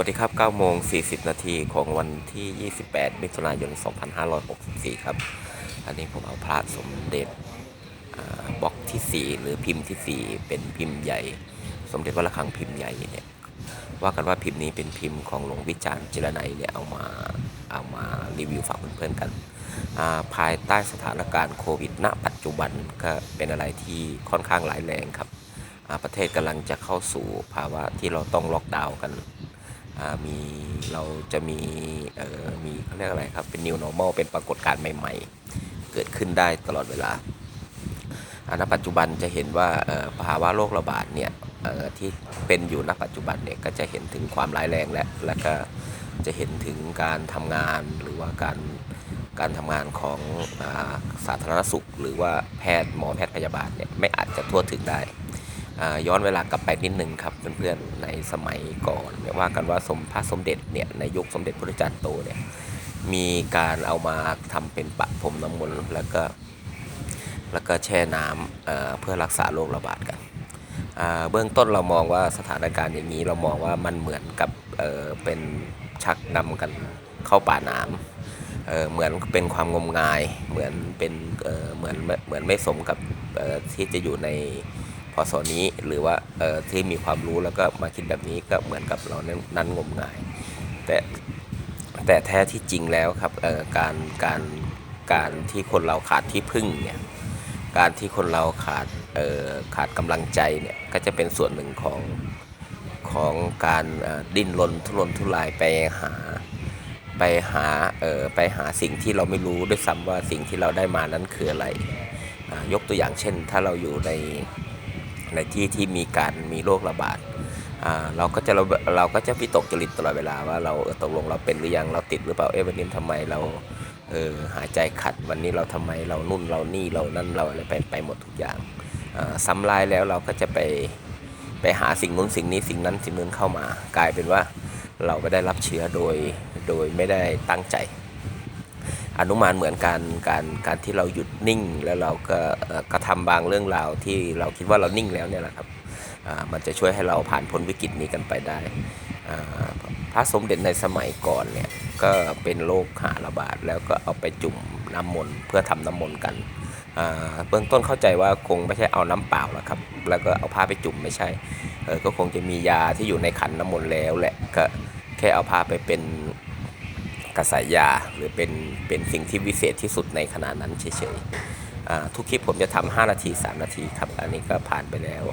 วัสดีครับ9โมง 40 นาทีของวันที่ 28 มิถุนายน 2564 ครับ อันนี้ผมเอาพระสมเด็จบล็อกที่ 4 หรือพิมพ์ที่ 4 เป็นพิมพ์ใหญ่ สมเด็จวัดระฆังพิมพ์ใหญ่เนี่ยว่ากันว่าพิมพ์นี้เป็นพิมพ์ของหลวงวิจารณ์จิรนัยเนี่ยเอามาเอามารีวิวฝากเพื่อนๆกันาภายใต้สถานการณ์โควิด ณ ปัจจุบันก็เป็นอะไรที่ค่อนข้างร้ายแรงครับ ประเทศกำลังจะเข้าสู่ภาวะที่เราต้องล็อกดาวน์กัน มีเราจะมีเอ่อมีเขาเรียกอะไรครับเป็น new normal เป็นปรากฏการณ์ใหม่ ๆ เกิดขึ้นได้ตลอดเวลาณปัจจุบันจะเห็นว่าภาวะโรคระบาดเนี่ยที่เป็นอยู่ณปัจจุบันเนี่ยก็จะเห็นถึงความร้ายแรงและและก็จะเห็นถึงการทำงานหรือว่าการการทำงานของอาสาธารณสุข หรือว่าแพทย์หมอแพทย์พยาบาลเนี่ยไม่อาจจะทั่วถึงได้ ย้อนเวลากลับไปนิดนึงครับเพื่อนๆในสมัยก่อนเนี่ยว่ากันว่าสมพระสมเด็จเนี่ยในยุคสมเด็จพระจันทร์โตเนี่ยมีการเอามาทำเป็นปะพรมน้ำมนต์แล้วก็แล้วก็แช่น้ำเเพื่อรักษาโรคระบาดกันเบื้องต้นเรามองว่าสถานการณ์อย่างนี้เรามองว่ามันเหมือนกับเเป็นชักนำกันเข้าป่าน้ำเเหมือนเป็นความงมงายเหมือนเป็นเเหมือนเหมือนไม่สมกับที่จะอยู่ใน พศนี้หรือว่าเออที่มีความรู้แล้วก็มาคิดแบบนี้ก็เหมือนกับเรานั้นนั้นงมงาย แต่แต่แท้ที่จริงแล้วครับเออการการการที่คนเราขาดที่พึ่งเนี่ยการที่คนเราขาดเออขาดกำลังใจเนี่ยก็จะเป็นส่วนหนึ่งของของการดิ้นรนทุรนทุรายไปหาไปหาเออไปหาสิ่งที่เราไม่รู้ด้วยซ้ำว่าสิ่งที่เราได้มานั้นคืออะไร ยกตัวอย่างเช่น ถ้าเราอยู่ใน ในที่ที่มีการมีโรคระบาดเราก็จะเราเราก็จะวิตกจริตตลอดเวลาว่าเราตกลงเราเป็นหรือยังเราติดหรือเปล่าเอ๊ะวันนี้ทำไมเราเออหายใจขัดวันนี้เราทำไมเรานุ่นเรานี่เรานั่นเราอะไรไปไปหมดทุกอย่างซ้ำลายแล้วเราก็จะไปไปหาสิ่งนู้นสิ่งนี้สิ่งนั้นสิ่งนู้นเข้ามากลายเป็นว่าเราก็ได้รับเชื้อโดยโดยไม่ได้ตั้งใจ อนุมานเหมือนการการการที่เราหยุดนิ่ง แล้วเราก็กระทำบางเรื่องราวที่เราคิดว่าเรานิ่งแล้วเนี่ยแหละครับมันจะช่วยให้เราผ่านพ้นวิกฤตนี้กันไปได้ พระสมเด็จในสมัยก่อนเนี่ยก็เป็นโรคหาระบาดแล้วก็เอาไปจุ่มน้ำมนต์เพื่อทำน้ำมนต์กันเบื้องต้นเข้าใจว่าคงไม่ใช่เอาน้ำเปล่าแล้วครับ แล้วก็เอาผ้าไปจุ่มไม่ใช่ก็คงจะมียาที่อยู่ในขันน้ำมนต์แล้วแหละก็แค่เอาพาไปเป็น กระสายยาหรือเป็นเป็นสิ่งที่วิเศษที่สุดในขณะนั้นเฉยๆทุกคลิปผมจะทำ5นาที 3 นาทีครับ อันนี้ก็ผ่านไปแล้ว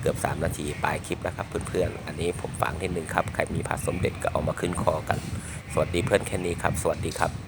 เกือบ 3 นาทีปลายคลิปแล้วครับเพื่อนๆ อันนี้ผมฟังที่หนึ่งครับ ใครมีพระสมเด็จก็เอามาขึ้นคอกัน สวัสดีเพื่อนแค่นี้ครับ สวัสดีครับ